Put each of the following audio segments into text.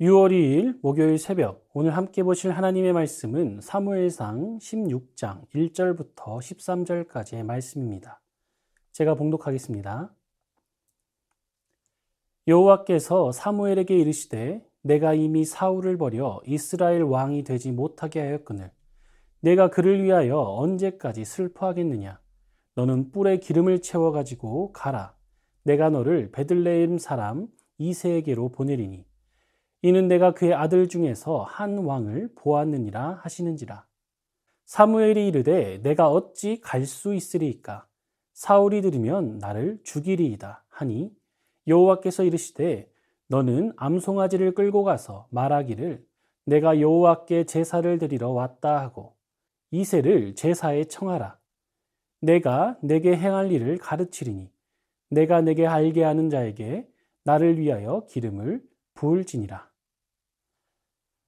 6월 2일 목요일 새벽 오늘 함께 보실 하나님의 말씀은 사무엘상 16장 1절부터 13절까지의 말씀입니다. 제가 봉독하겠습니다. 여호와께서 사무엘에게 이르시되 내가 이미 사울을 버려 이스라엘 왕이 되지 못하게 하였거늘 내가 그를 위하여 언제까지 슬퍼하겠느냐 너는 뿔에 기름을 채워 가지고 가라 내가 너를 베들레헴 사람 이세에게로 보내리니 이는 내가 그의 아들 중에서 한 왕을 보았느니라 하시는지라. 사무엘이 이르되 내가 어찌 갈 수 있으리이까? 사울이 들으면 나를 죽이리이다 하니 여호와께서 이르시되 너는 암송아지를 끌고 가서 말하기를 내가 여호와께 제사를 드리러 왔다 하고 이세를 제사에 청하라. 내가 내게 행할 일을 가르치리니 내가 내게 알게 하는 자에게 나를 위하여 기름을 부을지니라.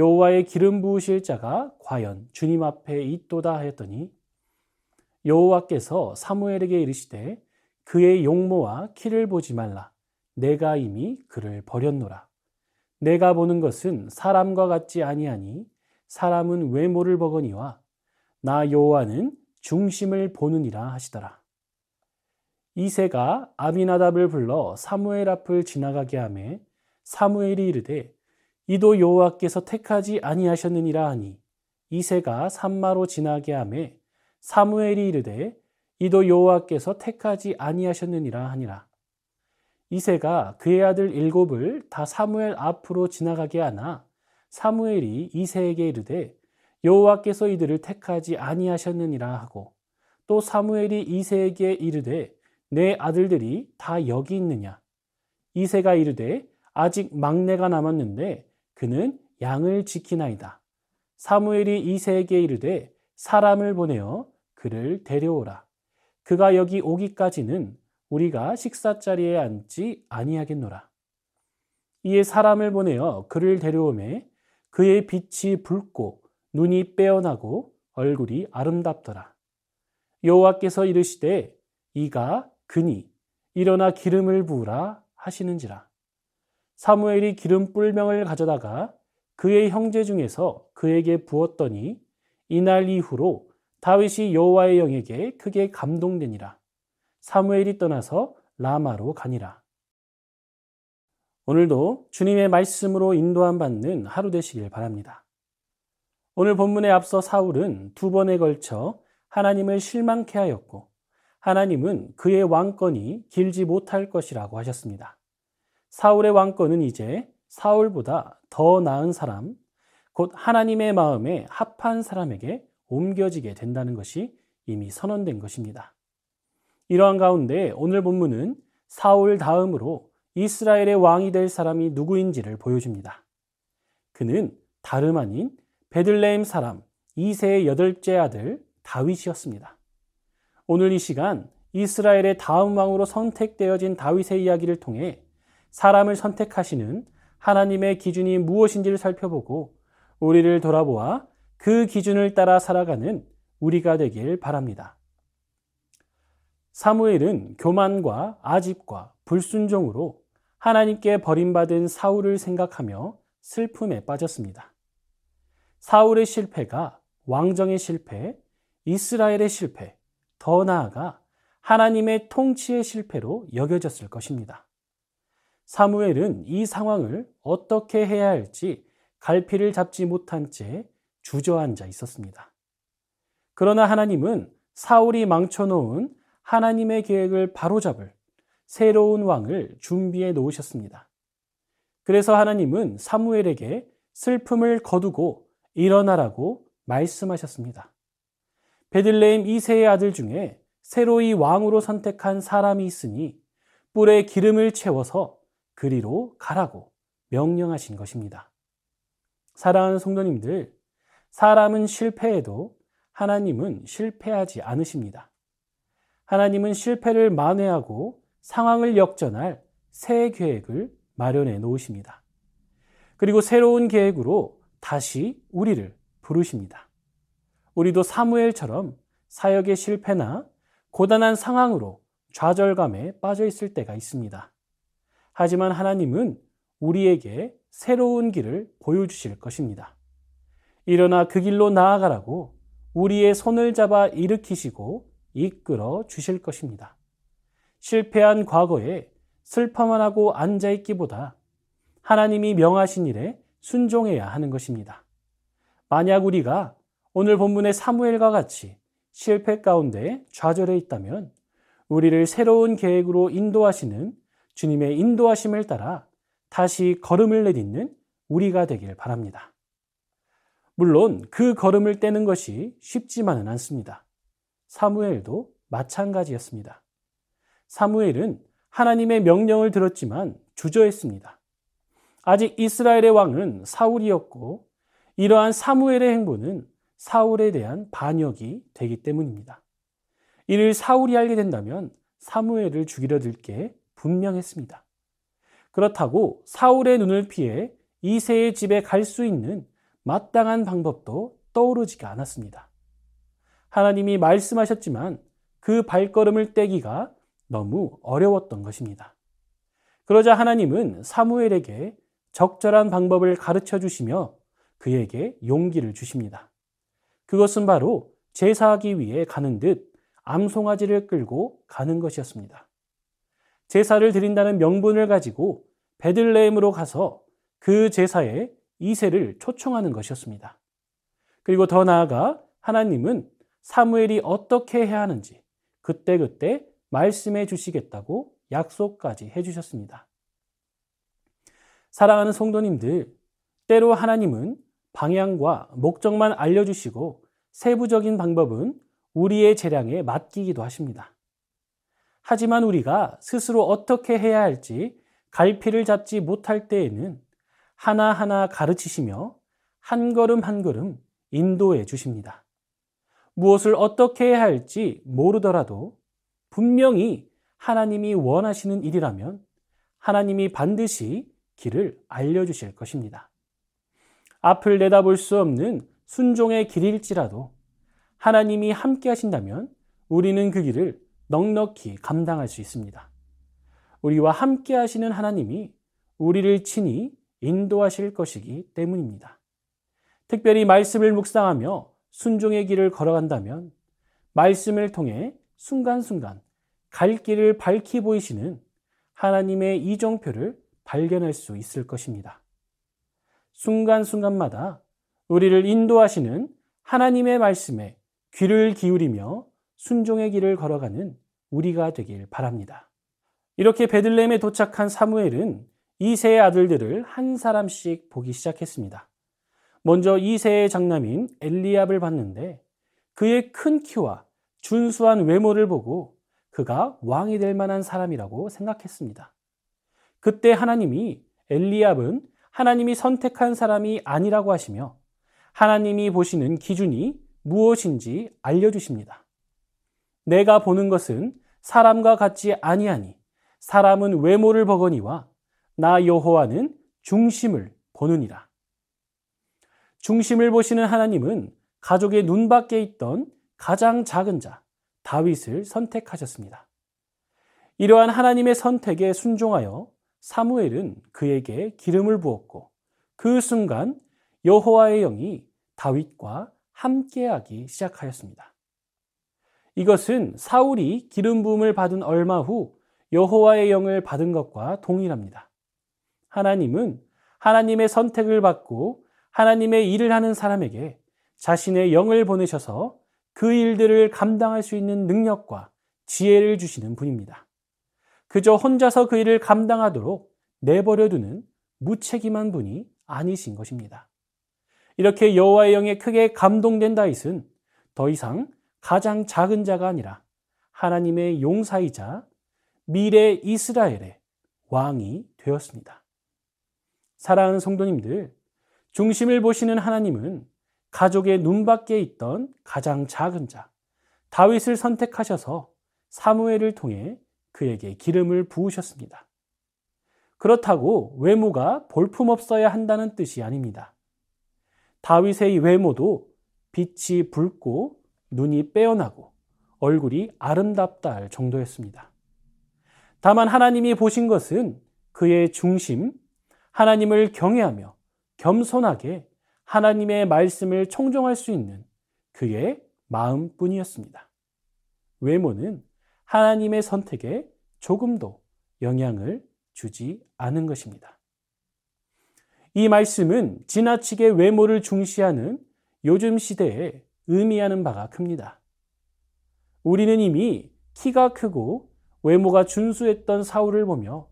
여호와의 기름 부으실 자가 과연 주님 앞에 있도다 하였더니 여호와께서 사무엘에게 이르시되 그의 용모와 키를 보지 말라. 내가 이미 그를 버렸노라. 내가 보는 것은 사람과 같지 아니하니 사람은 외모를 보거니와 나 여호와는 중심을 보느니라 하시더라. 이세가 아비나답을 불러 사무엘 앞을 지나가게 하매 사무엘이 이르되 이도 여호와께서 택하지 아니하셨느니라 하니 이세가 산마로 지나게 하매 사무엘이 이르되 이도 여호와께서 택하지 아니하셨느니라 하니라. 이세가 그의 아들 일곱을 다 사무엘 앞으로 지나가게 하나 사무엘이 이세에게 이르되 여호와께서 이들을 택하지 아니하셨느니라 하고 또 사무엘이 이세에게 이르되 내 아들들이 다 여기 있느냐? 이세가 이르되 아직 막내가 남았는데 그는 양을 지키나이다. 사무엘이 이세에게 이르되 사람을 보내어 그를 데려오라. 그가 여기 오기까지는 우리가 식사 자리에 앉지 아니하겠노라. 이에 사람을 보내어 그를 데려오매 그의 빛이 붉고 눈이 빼어나고 얼굴이 아름답더라. 여호와께서 이르시되 이가 그니 일어나 기름을 부으라 하시는지라. 사무엘이 기름 뿔명을 가져다가 그의 형제 중에서 그에게 부었더니 이날 이후로 다윗이 여호와의 영에게 크게 감동되니라. 사무엘이 떠나서 라마로 가니라. 오늘도 주님의 말씀으로 인도함 받는 하루 되시길 바랍니다. 오늘 본문에 앞서 사울은 두 번에 걸쳐 하나님을 실망케 하였고 하나님은 그의 왕권이 길지 못할 것이라고 하셨습니다. 사울의 왕권은 이제 사울보다 더 나은 사람, 곧 하나님의 마음에 합한 사람에게 옮겨지게 된다는 것이 이미 선언된 것입니다. 이러한 가운데 오늘 본문은 사울 다음으로 이스라엘의 왕이 될 사람이 누구인지를 보여줍니다. 그는 다름 아닌 베들레헴 사람 이세의 여덟째 아들 다윗이었습니다. 오늘 이 시간 이스라엘의 다음 왕으로 선택되어진 다윗의 이야기를 통해 사람을 선택하시는 하나님의 기준이 무엇인지를 살펴보고 우리를 돌아보아 그 기준을 따라 살아가는 우리가 되길 바랍니다. 사무엘은 교만과 아집과 불순종으로 하나님께 버림받은 사울을 생각하며 슬픔에 빠졌습니다. 사울의 실패가 왕정의 실패, 이스라엘의 실패, 더 나아가 하나님의 통치의 실패로 여겨졌을 것입니다. 사무엘은 이 상황을 어떻게 해야 할지 갈피를 잡지 못한 채 주저앉아 있었습니다. 그러나 하나님은 사울이 망쳐놓은 하나님의 계획을 바로잡을 새로운 왕을 준비해 놓으셨습니다. 그래서 하나님은 사무엘에게 슬픔을 거두고 일어나라고 말씀하셨습니다. 베들레헴 이세의 아들 중에 새로이 왕으로 선택한 사람이 있으니 뿔에 기름을 채워서 그리로 가라고 명령하신 것입니다. 사랑하는 성도님들, 사람은 실패해도 하나님은 실패하지 않으십니다. 하나님은 실패를 만회하고 상황을 역전할 새 계획을 마련해 놓으십니다. 그리고 새로운 계획으로 다시 우리를 부르십니다. 우리도 사무엘처럼 사역의 실패나 고단한 상황으로 좌절감에 빠져 있을 때가 있습니다. 하지만 하나님은 우리에게 새로운 길을 보여주실 것입니다. 일어나 그 길로 나아가라고 우리의 손을 잡아 일으키시고 이끌어 주실 것입니다. 실패한 과거에 슬퍼만 하고 앉아있기보다 하나님이 명하신 일에 순종해야 하는 것입니다. 만약 우리가 오늘 본문의 사무엘과 같이 실패 가운데 좌절해 있다면 우리를 새로운 계획으로 인도하시는 주님의 인도하심을 따라 다시 걸음을 내딛는 우리가 되길 바랍니다. 물론 그 걸음을 떼는 것이 쉽지만은 않습니다. 사무엘도 마찬가지였습니다. 사무엘은 하나님의 명령을 들었지만 주저했습니다. 아직 이스라엘의 왕은 사울이었고 이러한 사무엘의 행보는 사울에 대한 반역이 되기 때문입니다. 이를 사울이 알게 된다면 사무엘을 죽이려 들 게 분명했습니다. 그렇다고 사울의 눈을 피해 이세의 집에 갈 수 있는 마땅한 방법도 떠오르지가 않았습니다. 하나님이 말씀하셨지만 그 발걸음을 떼기가 너무 어려웠던 것입니다. 그러자 하나님은 사무엘에게 적절한 방법을 가르쳐 주시며 그에게 용기를 주십니다. 그것은 바로 제사하기 위해 가는 듯 암송아지를 끌고 가는 것이었습니다. 제사를 드린다는 명분을 가지고 베들레헴으로 가서 그 제사에 이세를 초청하는 것이었습니다. 그리고 더 나아가 하나님은 사무엘이 어떻게 해야 하는지 그때그때 말씀해 주시겠다고 약속까지 해 주셨습니다. 사랑하는 성도님들, 때로 하나님은 방향과 목적만 알려주시고 세부적인 방법은 우리의 재량에 맡기기도 하십니다. 하지만 우리가 스스로 어떻게 해야 할지 갈피를 잡지 못할 때에는 하나하나 가르치시며 한 걸음 한 걸음 인도해 주십니다. 무엇을 어떻게 해야 할지 모르더라도 분명히 하나님이 원하시는 일이라면 하나님이 반드시 길을 알려주실 것입니다. 앞을 내다볼 수 없는 순종의 길일지라도 하나님이 함께 하신다면 우리는 그 길을 넉넉히 감당할 수 있습니다. 우리와 함께 하시는 하나님이 우리를 친히 인도하실 것이기 때문입니다. 특별히 말씀을 묵상하며 순종의 길을 걸어간다면 말씀을 통해 순간순간 갈 길을 밝히 보이시는 하나님의 이정표를 발견할 수 있을 것입니다. 순간순간마다 우리를 인도하시는 하나님의 말씀에 귀를 기울이며 순종의 길을 걸어가는 우리가 되길 바랍니다. 이렇게 베들레헴에 도착한 사무엘은 이세의 아들들을 한 사람씩 보기 시작했습니다. 먼저 이세의 장남인 엘리압을 봤는데 그의 큰 키와 준수한 외모를 보고 그가 왕이 될 만한 사람이라고 생각했습니다. 그때 하나님이 엘리압은 하나님이 선택한 사람이 아니라고 하시며 하나님이 보시는 기준이 무엇인지 알려주십니다. 내가 보는 것은 사람과 같지 아니하니 사람은 외모를 보거니와 나 여호와는 중심을 보느니라. 중심을 보시는 하나님은 가족의 눈 밖에 있던 가장 작은 자 다윗을 선택하셨습니다. 이러한 하나님의 선택에 순종하여 사무엘은 그에게 기름을 부었고 그 순간 여호와의 영이 다윗과 함께하기 시작하였습니다. 이것은 사울이 기름 부음을 받은 얼마 후 여호와의 영을 받은 것과 동일합니다. 하나님은 하나님의 선택을 받고 하나님의 일을 하는 사람에게 자신의 영을 보내셔서 그 일들을 감당할 수 있는 능력과 지혜를 주시는 분입니다. 그저 혼자서 그 일을 감당하도록 내버려두는 무책임한 분이 아니신 것입니다. 이렇게 여호와의 영에 크게 감동된 다윗은 더 이상 가장 작은 자가 아니라 하나님의 용사이자 미래 이스라엘의 왕이 되었습니다. 사랑하는 성도님들, 중심을 보시는 하나님은 가족의 눈밖에 있던 가장 작은 자, 다윗을 선택하셔서 사무엘을 통해 그에게 기름을 부으셨습니다. 그렇다고 외모가 볼품없어야 한다는 뜻이 아닙니다. 다윗의 외모도 빛이 붉고 눈이 빼어나고 얼굴이 아름답다 할 정도였습니다. 다만 하나님이 보신 것은 그의 중심, 하나님을 경외하며 겸손하게 하나님의 말씀을 청종할 수 있는 그의 마음뿐이었습니다. 외모는 하나님의 선택에 조금도 영향을 주지 않은 것입니다. 이 말씀은 지나치게 외모를 중시하는 요즘 시대에 의미하는 바가 큽니다. 우리는 이미 키가 크고 외모가 준수했던 사울을 보며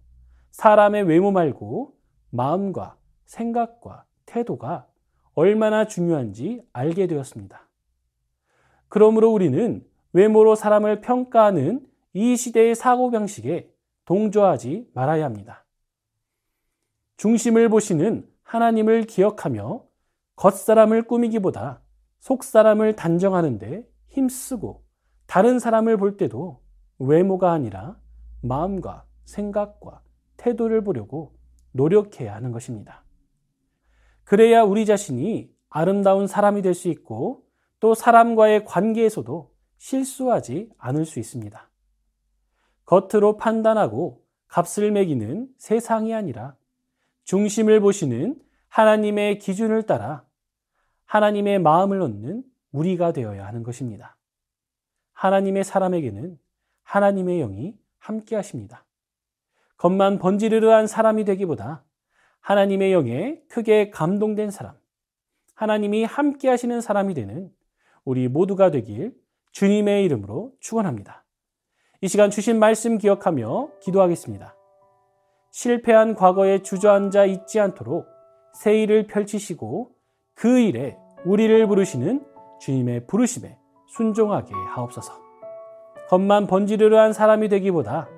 사람의 외모 말고 마음과 생각과 태도가 얼마나 중요한지 알게 되었습니다. 그러므로 우리는 외모로 사람을 평가하는 이 시대의 사고방식에 동조하지 말아야 합니다. 중심을 보시는 하나님을 기억하며 겉사람을 꾸미기보다 속 사람을 단정하는데 힘쓰고 다른 사람을 볼 때도 외모가 아니라 마음과 생각과 태도를 보려고 노력해야 하는 것입니다. 그래야 우리 자신이 아름다운 사람이 될 수 있고 또 사람과의 관계에서도 실수하지 않을 수 있습니다. 겉으로 판단하고 값을 매기는 세상이 아니라 중심을 보시는 하나님의 기준을 따라 하나님의 마음을 얻는 우리가 되어야 하는 것입니다. 하나님의 사람에게는 하나님의 영이 함께 하십니다. 겉만 번지르르한 사람이 되기보다 하나님의 영에 크게 감동된 사람, 하나님이 함께 하시는 사람이 되는 우리 모두가 되길 주님의 이름으로 축원합니다. 이 시간 주신 말씀 기억하며 기도하겠습니다. 실패한 과거에 주저앉아 있지 않도록 새 일을 펼치시고 그 일에 우리를 부르시는 주님의 부르심에 순종하게 하옵소서. 겉만 번지르르한 사람이 되기보다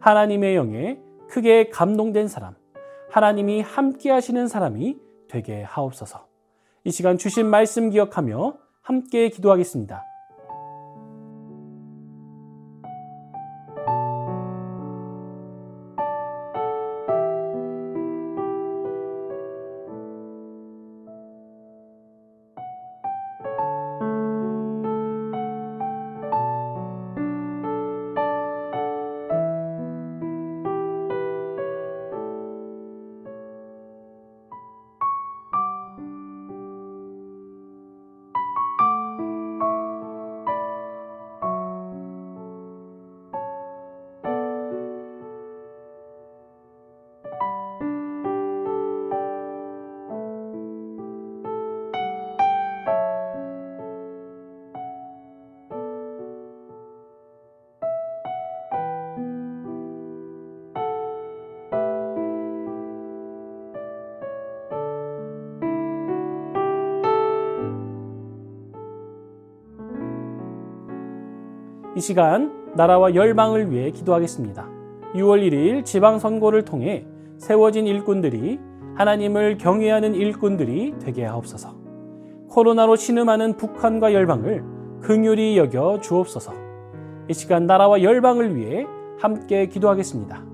하나님의 영에 크게 감동된 사람, 하나님이 함께 하시는 사람이 되게 하옵소서. 이 시간 주신 말씀 기억하며 함께 기도하겠습니다. 이 시간 나라와 열방을 위해 기도하겠습니다. 6월 1일 지방선거를 통해 세워진 일꾼들이 하나님을 경외하는 일꾼들이 되게 하옵소서. 코로나로 신음하는 북한과 열방을 긍휼히 여겨 주옵소서. 이 시간 나라와 열방을 위해 함께 기도하겠습니다.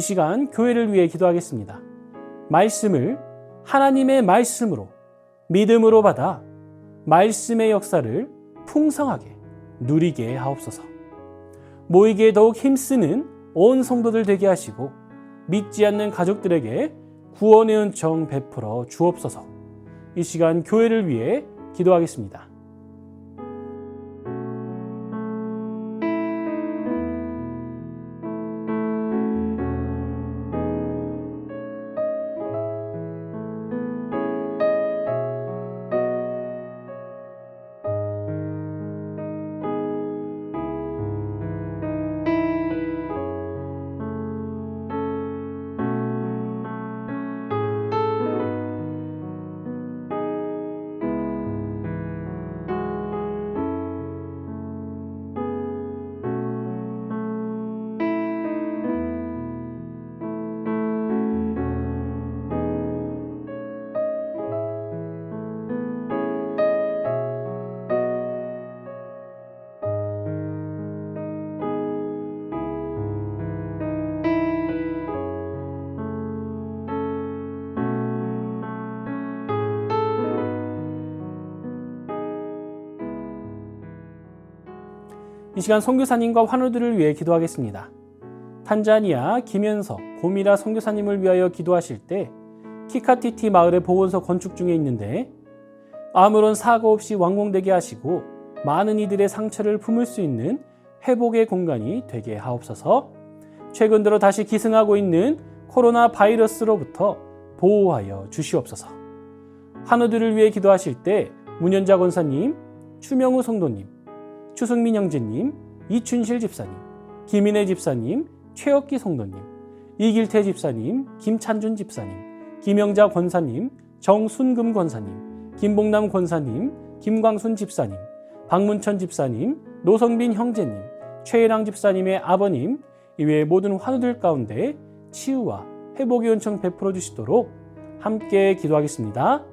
이 시간 교회를 위해 기도하겠습니다. 말씀을 하나님의 말씀으로 믿음으로 받아 말씀의 역사를 풍성하게 누리게 하옵소서. 모이기에 더욱 힘쓰는 온 성도들 되게 하시고 믿지 않는 가족들에게 구원의 은총 베풀어 주옵소서. 이 시간 교회를 위해 기도하겠습니다. 이 시간 선교사님과 환우들을 위해 기도하겠습니다. 탄자니아 김현석 고미라 선교사님을 위하여 기도하실 때 키카티티 마을의 보건소 건축 중에 있는데 아무런 사고 없이 완공되게 하시고 많은 이들의 상처를 품을 수 있는 회복의 공간이 되게 하옵소서. 최근 들어 다시 기승하고 있는 코로나 바이러스로부터 보호하여 주시옵소서. 환우들을 위해 기도하실 때 문현자 권사님, 추명우 성도님, 추승민 형제님, 이춘실 집사님, 김인혜 집사님, 최혁기 성도님, 이길태 집사님, 김찬준 집사님, 김영자 권사님, 정순금 권사님, 김봉남 권사님, 김광순 집사님, 박문천 집사님, 노성빈 형제님, 최혜랑 집사님의 아버님, 이외의 모든 환우들 가운데 치유와 회복의 은총 베풀어 주시도록 함께 기도하겠습니다.